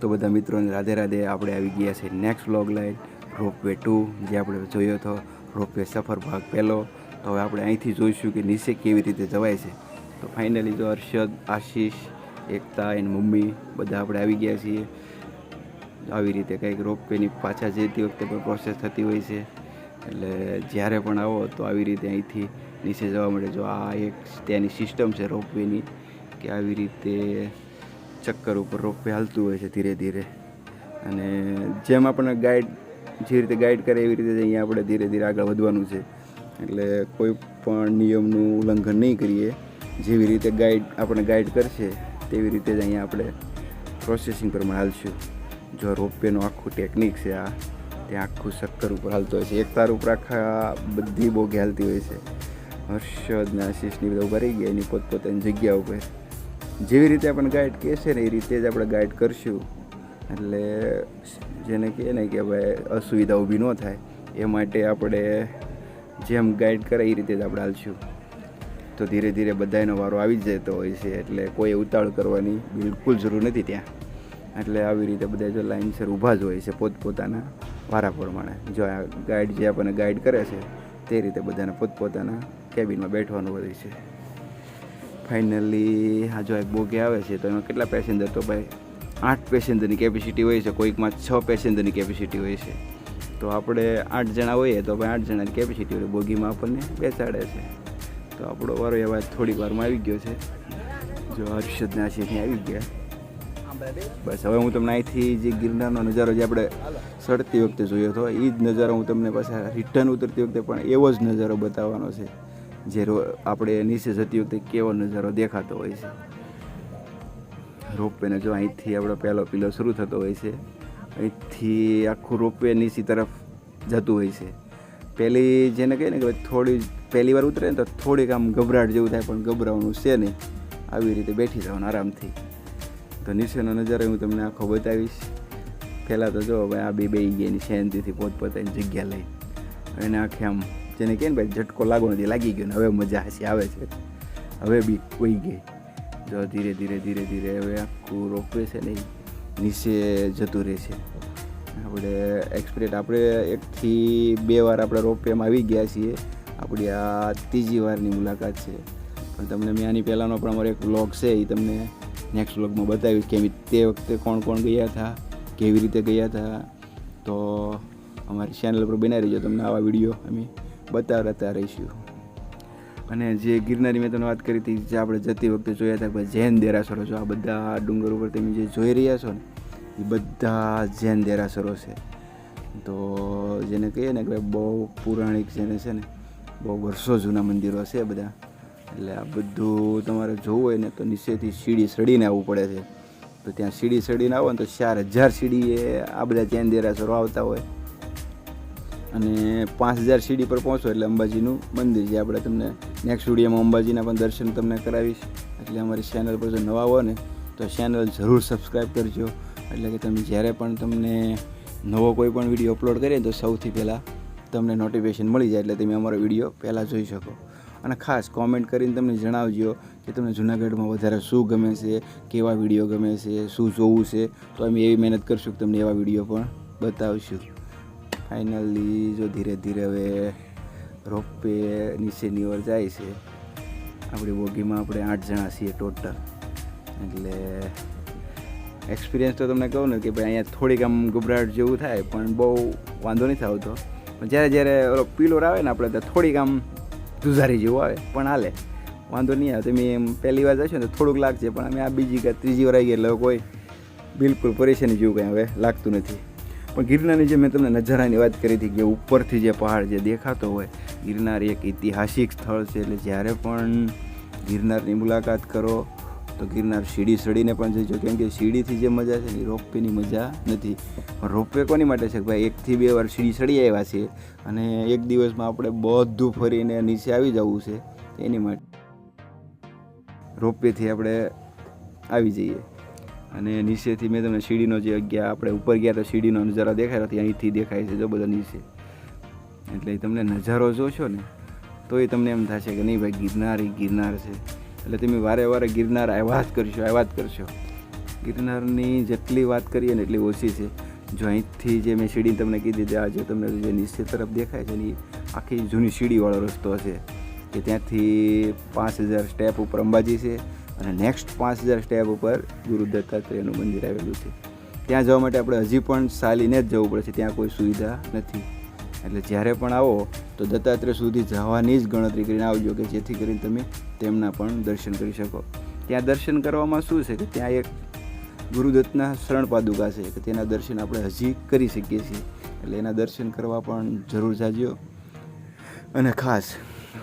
તો બધા મિત્રોને રાધે રાધે આપણે આવી ગયા છે next vlog line ropeway two જે આપણે જોયો હતો રોપવે સફર ભાગ પહેલો. તો હવે આપણે અહીંથી જોઈશું કે નીચે કેવી રીતે જવાય છે. તો ફાઇનલી જો હર્ષદ, આશીષ, એકતા એન મમ્મી બધા આપણે આવી ગયા છીએ. આવી રીતે કંઈક રોપવેની પાછા જતી વખતે પણ પ્રોસેસ થતી હોય છે. એટલે જ્યારે પણ આવો તો આવી રીતે અહીંથી નીચે જવા માટે જો આ એક ત્યાંની સિસ્ટમ છે રોપવેની કે આવી રીતે ચક્કર ઉપર રોપવે હાલતું હોય છે ધીરે ધીરે. અને જેમ આપણને ગાઈડ જે રીતે ગાઈડ કરે એવી રીતે અહીંયા આપણે ધીરે ધીરે આગળ વધવાનું છે. એટલે કોઈ પણ નિયમનું ઉલ્લંઘન નહીં કરીએ. જેવી રીતે ગાઈડ આપણે ગાઈડ કરશે, તેવી રીતે જ અહીંયા આપણે પ્રોસેસિંગ પ્રમાણે હાલશું. જો રોપવેનું આખું ટેકનિક છે આ ત્યાં આખું ચક્કર ઉપર હાલતું હોય છે. એક તાર ઉપર આખા બધી બોગી હાલતી હોય છે. હર્ષદ ને આશીષની બધા ઊભા રહી ગયા, એની પોતપોતાની જગ્યા ઉપર. જેવી રીતે આપણને ગાઈડ કહેશે ને, એ રીતે જ આપણે ગાઈડ કરશું. એટલે જેને કહે ને કે ભાઈ, અસુવિધા ઊભી ન થાય, એ માટે આપણે જેમ ગાઈડ કરે એ રીતે જ આપણે હાલશું. તો ધીરે ધીરે બધાનો વારો આવી જતો હોય છે, એટલે કોઈ ઉતાળ કરવાની બિલકુલ જરૂર નથી ત્યાં. એટલે આવી રીતે બધા જો લાઇનસર ઊભા જ હોય છે પોતપોતાના વારા પ્રમાણે. જો આ ગાઈડ જે આપણને ગાઈડ કરે છે, તે રીતે બધાને પોતપોતાના કેબિનમાં બેઠવાનું હોય છે. ફાઇનલી હા જો એક બોગી આવે છે, તો એમાં કેટલા પેસેન્જર તો ભાઈ, આઠ પેસેન્જરની કેપેસિટી હોય છે, કોઈકમાં છ પેસેન્જરની કેપેસિટી હોય છે. તો આપણે આઠ જણા હોઈએ, તો ભાઈ આઠ જણાની કેપેસિટી હોય. બોગીમાં આપણને બેસાડે છે. તો આપણો વારો એવા થોડીક વારમાં આવી ગયો છે. જો હર્ષદ નાસીથી આવી ગયા. બસ, હવે હું તમને અહીંથી જે ગિરનારનો નજારો જે આપણે ચડતી વખતે જોયો હતો એ જ નજારો હું તમને પાછા રિટર્ન ઉતરતી વખતે પણ એવો જ નજારો બતાવવાનો છે. જે રો આપણે નીચે જતી વખતે કેવો નજારો દેખાતો હોય છે. રોપવેને જો અહીંથી આપણો પહેલો પીલો શરૂ થતો હોય છે. અહીંથી આખું રોપવે નીચી તરફ જતું હોય છે. પહેલી જેને કહે ને કે થોડી પહેલી વાર ઉતરે ને તો થોડીક આમ ગભરાટ જેવું થાય, પણ ગભરાવાનું છે નહીં. આવી રીતે બેઠી જવાનું આરામથી. તો નીચેનો નજારો હું તમને આખો બતાવીશ. પહેલાં તો જો ભાઈ આ બે બે ગયાની શાંતિથી પોતપોતાની જગ્યા લઈ. અને આખે આમ જેને કહે ને ભાઈ ઝટકો લાગો નથી, લાગી ગયો ને હવે મજા હસી આવે છે. હવે બી કોઈ ગઈ જો ધીરે ધીરે ધીરે ધીરે હવે આખું રોપવે છે ને નીચે જતું રહે છે. આપણે એક્સપિરિયન્સ આપણે એકથી બે વાર આપણે રોપવેમાં આવી ગયા છીએ. આપણી આ ત્રીજી વારની મુલાકાત છે. પણ તમને મેં આની પહેલાંનો પણ અમારો એક વ્લોગ છે એ તમને નેક્સ્ટ વ્લોગમાં બતાવીશ કે તે વખતે કોણ કોણ ગયા હતા, કેવી રીતે ગયા હતા. તો અમારી ચેનલ પર બનાવી રહીજો તમને આવા વીડિયો અમે. બતાવતા રહીશું. અને જે ગિરનારી મેં તમને વાત કરી હતી, જે આપણે જતી વખતે જોયા હતા જૈન દેરાસરો, જો આ બધા ડુંગર ઉપર તમે જે જોઈ રહ્યા છો ને, એ બધા જૈન દેરાસરો છે. તો જેને કહીએ ને કે બહુ પૌરાણિક જેને છે ને, બહુ વર્ષો જૂના મંદિરો છે બધા. એટલે આ બધું તમારે જોવું હોય ને તો નીચેથી સીડી સડીને આવવું પડે છે. તો ત્યાં સીડી સડીને આવો ને તો ચાર હજાર સીડીએ આ બધા જૈન દેરાસરો આવતા હોય. અને પાંચ હજાર સીડી પર પહોંચો એટલે અંબાજીનું મંદિર જે આપણે તમને નેક્સ્ટ વિડીયોમાં અંબાજીના પણ દર્શન તમને કરાવીશ. એટલે અમારી ચેનલ પર જો નવા હો ને, તો ચેનલ જરૂર સબસ્ક્રાઈબ કરજો. એટલે કે તમે જ્યારે પણ તમને નવો કોઈ પણ વીડિયો અપલોડ કરીએ તો સૌથી પહેલાં તમને નોટિફિકેશન મળી જાય એટલે તમે અમારો વીડિયો પહેલાં જોઈ શકો. અને ખાસ કોમેન્ટ કરીને તમને જણાવજો કે તમને જૂનાગઢમાં વધારે શું ગમે છે, કેવા વીડિયો ગમે છે, શું જોવું છે, તો અમે એવી મહેનત કરશું કે તમને એવા વીડિયો પણ બતાવશું. ફાઇનલી જો ધીરે ધીરે હવે રોપવે નીચેની ઓર જાય છે, આપણી બોગીમાં આપણે આઠ જણા છીએ ટોટલ. એટલે એક્સપિરિયન્સ તો તમને કહું ને કે ભાઈ અહીંયા થોડીક આમ ગભરાટ જેવું થાય, પણ બહુ વાંધો નહીં થતો પણ જ્યારે જ્યારે ઓલો પીલોર આવે ને આપણે તો થોડીક આમ ધુઝારી જેવું આવે, પણ હાલે. વાંધો નહીં આવે. તમે એમ પહેલી વાર જશો ને થોડુંક લાગશે, પણ અમે આ બીજી કે ત્રીજી વાર આવી ગયા એટલે કોઈ બિલકુલ પરેશાની જેવું કંઈ હવે લાગતું નથી. પણ ગિરનારની જે મેં તમને નજારાની વાત કરી હતી કે ઉપરથી જે પહાડ જે દેખાતો હોય, ગિરનાર એક ઐતિહાસિક સ્થળ છે. એટલે જ્યારે પણ ગિરનારની મુલાકાત કરો, તો ગિરનાર સીડી સડીને પણ જઈજો કેમ કે સીડીથી જે મજા છે એ રોપવેની મજા નથી. પણ રોપવે કોની માટે છે? ભાઈ, એકથી બે વાર સીડી સડી આવ્યા છે અને એક દિવસમાં આપણે બધું ફરીને નીચે આવી જવું છે. એની માટે રોપવેથી આપણે આવી જઈએ. અને નીચેથી મેં તમને સીડીનો જે ગયા આપણે ઉપર ગયા તો સીડીનો નજારો દેખાય નથી અહીંથી દેખાય છે જો બધા નીચે. એટલે તમને નજારો જોશો ને, તો એ તમને એમ થશે કે નહીં ભાઈ, ગિરનાર એ ગિરનાર છે. એટલે તમે વારે વારે ગિરનાર આવ્યા જ કરશો આવ્યા જ કરશો. ગિરનારની જેટલી વાત કરીએ ને એટલી ઓછી છે. જો અહીંથી જે મેં સીડી તમને કીધી હતી આ જે તમને જે નીચે તરફ દેખાય છે ને, એ આખી જૂની સીડીવાળો રસ્તો છે. કે ત્યાંથી પાંચ હજાર સ્ટેપ ઉપર અંબાજી છે. અને નેક્સ્ટ પાંચ હજાર સ્ટેપ ઉપર ગુરુ દત્તાત્રેયનું મંદિર આવેલું છે. ત્યાં જવા માટે આપણે હજી પણ ચાલીને જ જવું પડે છે ત્યાં કોઈ સુવિધા નથી. એટલે જ્યારે પણ આવો, તો દત્તાત્રેય સુધી જવાની જ ગણતરી કરીને આવજો કે જેથી કરીને તમે તેમના પણ દર્શન કરી શકો. ત્યાં દર્શન કરવામાં શું છે કે ત્યાં એક ગુરુદત્તના શરણ પાદુકા છે, કે તેના દર્શન આપણે હજી કરી શકીએ છીએ. એટલે એના દર્શન કરવા પણ જરૂર જાજો. અને ખાસ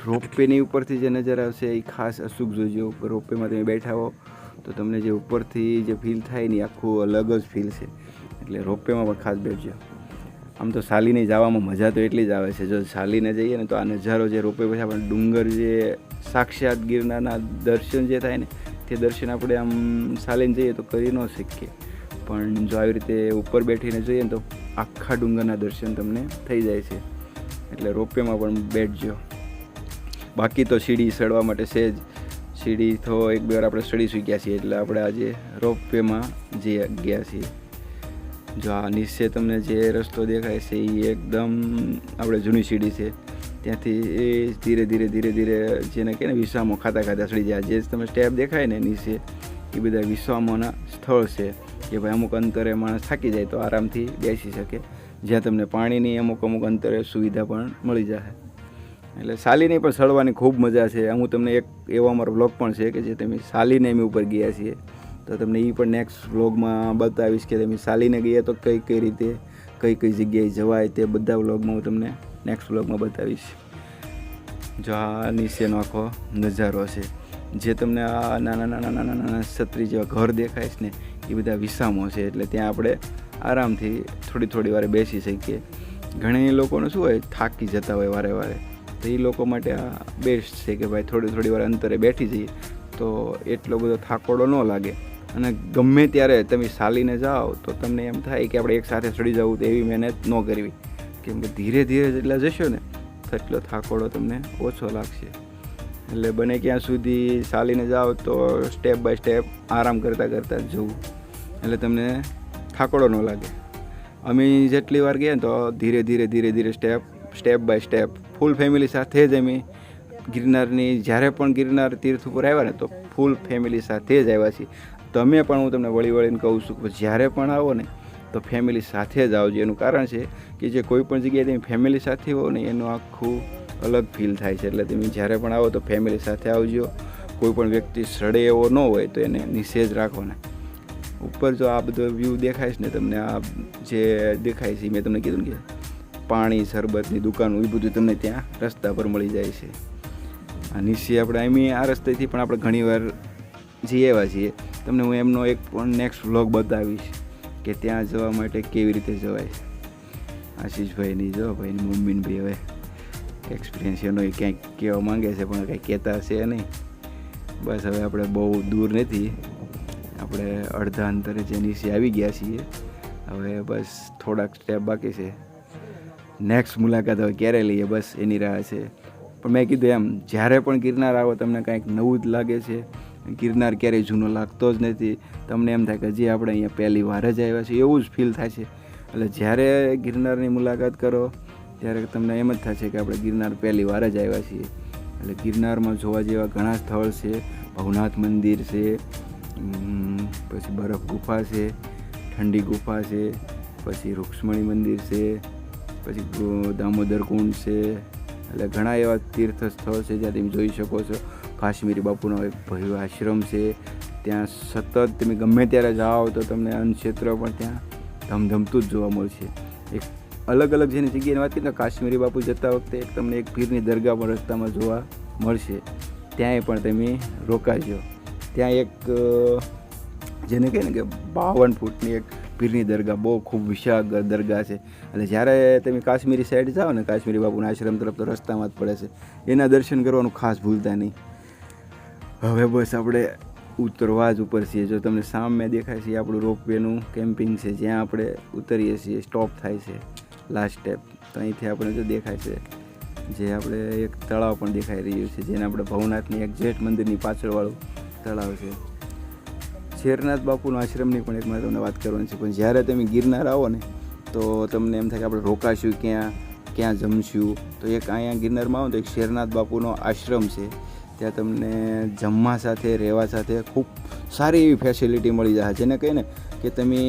રોપવેની ઉપરથી જે નજર આવશે, એ ખાસ અચૂક જોજો, રોપવેમાં તમે બેઠા હો, તો તમને જે ઉપરથી જે ફીલ થાય ને આખું અલગ જ ફીલ છે. એટલે રોપવેમાં પણ ખાસ બેઠજો આમ તો સાલીને જવામાં મજા તો એટલી જ આવે છે. જો સાલીને જઈએ ને તો આ નજારો જે રોપવે પછી આપણે ડુંગર જે સાક્ષાત ગિરનારના દર્શન જે થાય ને, તે દર્શન આપણે આમ સાલીને જઈએ તો કરી ન શકીએ. પણ જો આવી રીતે ઉપર બેઠીને જોઈએ ને તો આખા ડુંગરના દર્શન તમને થઈ જાય છે. એટલે રોપવેમાં પણ બેઠજો બાકી તો સીડી ચડવા માટે છે જ. સીડી તો એક બે વાર આપણે ચડી ચૂક્યા છીએ, એટલે આપણે આજે રોપ વેમાં જઈ ગયા છીએ. જો આ નીચે તમને જે રસ્તો દેખાય છે એ એકદમ આપણે જૂની સીડી છે. ત્યાંથી એ ધીરે ધીરે ધીરે ધીરે જેને કહે ને વિસામો ખાતા ખાતા ચડી જાય. જે તમે સ્ટેપ દેખાય ને નીચે, એ બધા વિસામોના સ્થળ છે કે ભાઈ અમુક અંતરે માણસ થાકી જાય તો આરામથી બેસી શકે. જ્યાં તમને પાણીની અમુક અમુક અંતરે સુવિધા પણ મળી જાય એટલે શાલીને પણ સળવાની ખૂબ મજા છે. હું તમને એક એવો અમારો બ્લોગ પણ છે કે જે તમે શાલીને એમ ઉપર ગયા છીએ. તો તમને એ પણ નેક્સ્ટ વ્લોગમાં બતાવીશ કે તમે શાલીને ગયા તો કઈ કઈ રીતે, કઈ કઈ જગ્યાએ જવાય તે બધા વ્લોગમાં હું તમને નેક્સ્ટ વ્લોગમાં બતાવીશ. જો આ નીચેનો આખો નજારો છે. જે તમને આ નાના નાના નાના નાના છત્રી જેવા ઘર દેખાય છે ને, એ બધા વિસામો છે. એટલે ત્યાં આપણે આરામથી થોડી થોડી વારે બેસી શકીએ. ઘણા લોકોનું શું હોય, થાકી જતા હોય વારે વારે. તો એ લોકો માટે આ બેસ્ટ છે કે ભાઈ થોડી થોડી વાર અંતરે બેઠી જઈએ. તો એટલો બધો થાકોડો ન લાગે. અને ગમે ત્યારે તમે ચાલીને જાઓ, તો તમને એમ થાય કે આપણે એકસાથે ચડી જવું તો એવી મહેનત ન કરવી. કેમ કે ધીરે ધીરે જેટલા જશો ને, તેટલો થાકોડો તમને ઓછો લાગશે. એટલે બને ક્યાં સુધી ચાલીને જાઓ, તો સ્ટેપ બાય સ્ટેપ આરામ કરતાં કરતાં જવું. એટલે તમને થાકોડો ન લાગે. અમે જેટલી વાર ગયા તો ધીરે ધીરે ધીરે ધીરે step step by step, full family સાથે જ અમે ગિરનારની, જ્યારે પણ ગિરનાર તીર્થ ઉપર આવ્યા ને, તો ફૂલ ફેમિલી સાથે જ આવ્યા છીએ. તમે પણ હું તમને વળી વળીને કહું છું કે જ્યારે પણ આવો ને, તો ફેમિલી સાથે જ આવજો. એનું કારણ છે કે જે કોઈ પણ જગ્યાએ તમે ફેમિલી સાથે હો ને, એનું આખું અલગ ફીલ થાય છે. એટલે તમે જ્યારે પણ આવો તો ફેમિલી સાથે આવજો. કોઈ પણ વ્યક્તિ સડે એવો ન હોય તો એને નિષેધ રાખવાના ઉપર જો આ બધો વ્યૂ દેખાય છે ને, તમને આ જે દેખાય છે, મેં તમને કીધું કે પાણી, શરબતની દુકાનો, એ બધું તમને ત્યાં રસ્તા પર મળી જાય છે. આ નીચે આપણે આમી આ રસ્તેથી પણ આપણે ઘણીવાર જઈ આવ્યા છીએ. તમને હું એમનો એક પણ નેક્સ્ટ વ્લોગ બતાવીશ કે ત્યાં જવા માટે કેવી રીતે જવાય આશીષભાઈની જો, ભાઈની મમ્મીને ભાઈ હવે એક્સપિરિયન્સ એનો એ ક્યાંક કહેવા માંગે છે, પણ કંઈ કહેતા હશે નહીં. બસ હવે આપણે બહુ દૂર નથી. આપણે અડધા અંતરે જે નીચે આવી ગયા છીએ. હવે બસ થોડાક સ્ટેપ બાકી છે. નેક્સ્ટ મુલાકાત હવે ક્યારે લઈએ? બસ એની રાહ છે. પણ મેં કીધું એમ, જ્યારે પણ ગિરનાર આવો, તમને કાંઈક નવું જ લાગે છે. ગિરનાર ક્યારેય જૂનો લાગતો જ નથી. તમને એમ થાય કે હજી આપણે અહીંયા પહેલી વાર જ આવ્યા છીએ. એવું જ ફીલ થાય છે. એટલે જ્યારે ગિરનારની મુલાકાત કરો, ત્યારે તમને એમ જ થશે કે આપણે ગિરનાર પહેલી વાર જ આવ્યા છીએ. એટલે ગિરનારમાં જોવા જેવા ઘણા સ્થળ છે. ભવનાથ મંદિર છે. પછી બરફ ગુફા છે. ઠંડી ગુફા છે. પછી રૂક્ષ્મણી મંદિર છે. પછી દામોદર કુંડ છે. એટલે ઘણા એવા તીર્થ સ્થળ છે જ્યાં તમે જોઈ શકો છો. કાશ્મીરી બાપુનો એક ભવ્ય આશ્રમ છે. ત્યાં સતત તમે ગમે ત્યારે જાઓ તો તમને અન્નક્ષેત્ર પણ ત્યાં ધમધમતું જ જોવા મળશે. એક અલગ અલગ જેની જગ્યાની વાત કરીએ તો કાશ્મીરી બાપુ જતા વખતે એક તમને એક પીરની દરગાહ પણ રસ્તામાં જોવા મળશે. ત્યાંય પણ તમે રોકાજો. ત્યાં એક જેને કહે ને કે બાવન ફૂટની એક પીરની દરગાહ બહુ ખૂબ વિશાળ દરગાહ છે. એટલે જ્યારે તમે કાશ્મીરી સાઈડ જાઓ ને, કાશ્મીરી બાપુના આશ્રમ તરફ તો રસ્તામાં જ પડે છે. એના દર્શન કરવાનું ખાસ ભૂલતા નહીં. હવે બસ આપણે ઉતરવા જ ઉપર છીએ. જો તમને સામે દેખાય છે આપણું રોપવેનું કેમ્પિંગ છે, જ્યાં આપણે ઉતરીએ છીએ સ્ટોપ થાય છે લાસ્ટ સ્ટેપ તો અહીંથી આપણે જો દેખાય છે, જે આપણે એક તળાવ પણ દેખાઈ રહ્યું છે, જેને આપણે ભવનાથની એક જેઠ મંદિરની પાછળવાળું તળાવ છે. શેરનાથ બાપુના આશ્રમની પણ એક મારે તમને વાત કરવાની છે. પણ જ્યારે તમે ગિરનાર આવો ને, તો તમને એમ થાય કે આપણે રોકાશું ક્યાં ક્યાં જમશું? તો એક અહીંયા ગિરનારમાં આવો ને, તો એક શેરનાથ બાપુનો આશ્રમ છે. ત્યાં તમને જમવા સાથે, રહેવા સાથે ખૂબ સારી એવી ફેસિલિટી મળી જાય. જેને કહીને કે તમે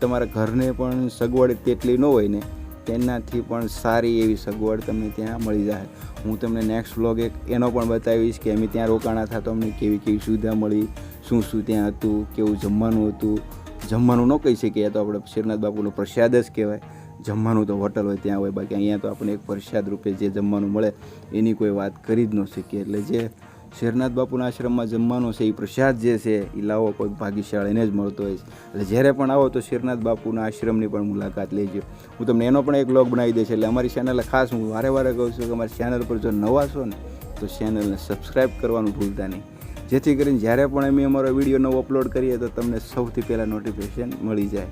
તમારા ઘરને પણ સગવડ તેટલી ન હોય ને, તેનાથી પણ સારી એવી સગવડ તમને ત્યાં મળી જાય. હું તમને નેક્સ્ટ વ્લોગ એક એનો પણ બતાવીશ કે અમે ત્યાં રોકાણા હતા તો અમને કેવી કેવી સુવિધા મળી. શું શું ત્યાં હતું, કેવું જમવાનું હતું? જમવાનું ન કહી શકીએ તો આપણે શેરનાથ બાપુનો પ્રસાદ જ કહેવાય. જમવાનું તો હોટલ હોય, ત્યાં હોય, બાકી અહીંયા તો આપણે એક પ્રસાદ રૂપે જે જમવાનું મળે, એની કોઈ વાત કરી જ ન શકીએ. એટલે જે શેરનાથ બાપુના આશ્રમમાં જમવાનો છે, એ પ્રસાદ જે છે, એ લાવો, કોઈ ભાગ્યશાળ એને જ મળતો હોય છે. એટલે જ્યારે પણ આવો, તો શેરનાથ બાપુના આશ્રમની પણ મુલાકાત લેજો. હું તમને એનો પણ એક બ્લોગ બનાવી દઈશ, એટલે અમારી ચેનલ ખાસ હું વારે વારે કહું છું કે અમારી ચેનલ પર જો નવા છો ને, તો ચેનલને સબસ્ક્રાઈબ કરવાનું ભૂલતા નહીં. જેથી કરીને જ્યારે પણ અમે અમારો વીડિયો નવો અપલોડ કરીએ તો તમને સૌથી પહેલાં નોટિફિકેશન મળી જાય.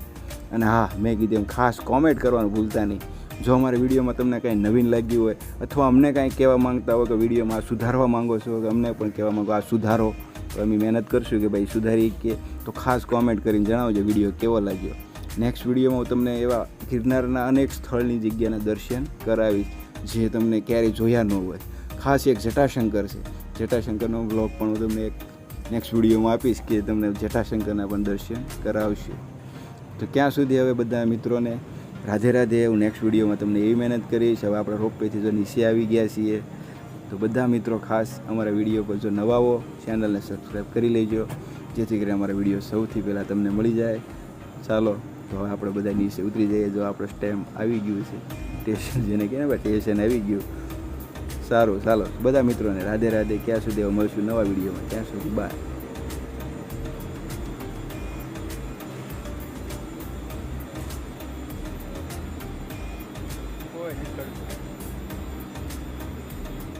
અને હા મેં કીધું એમ ખાસ કોમેન્ટ કરવાનું ભૂલતા નહીં. જો અમારા વિડીયોમાં તમને કાંઈ નવીન લાગ્યું હોય અથવા અમને કાંઈ કહેવા માંગતા હોય કે વિડીયોમાં આ સુધારવા માંગો છો કે અમને પણ કહેવા માંગો આ સુધારો, તો અમે મહેનત કરશું કે ભાઈ સુધારી કે તો ખાસ કોમેન્ટ કરીને જણાવજો વીડિયો કેવો લાગ્યો. નેક્સ્ટ વિડીયોમાં હું તમને એવા ગિરનારના અનેક સ્થળની જગ્યાના દર્શન કરાવીશ જે તમને ક્યારેય જોયા ન હોય. ખાસ એક જટાશંકર છે. જટાશંકરનો બ્લોગ પણ હું તમને એક નેક્સ્ટ વિડીયોમાં આપીશ કે તમને જટાશંકરના પણ દર્શન કરાવશે. તો ક્યાં સુધી હવે બધા મિત્રોને રાધે રાધે હું નેક્સ્ટ વિડીયોમાં તમને એવી મહેનત કરીશ. હવે આપણે રોપવેથી જો નીચે આવી ગયા છીએ, તો બધા મિત્રો ખાસ અમારા વીડિયો પર જો નવા હો ચેનલને સબસ્ક્રાઈબ કરી લેજો, જેથી કરીને અમારા વીડિયો સૌથી પહેલાં તમને મળી જાય. ચાલો, તો હવે આપણે બધા નીચે ઉતરી જઈએ. જો આપણો સ્ટેમ આવી ગયું છે સ્ટેશન જેને કહે ને ભાઈ સ્ટેશન આવી ગયું. સારું ચાલો બધા મિત્રોને રાધે રાધે ક્યાં સુધી મળશું નવા વિડીયોમાં? ત્યાં સુધી બાય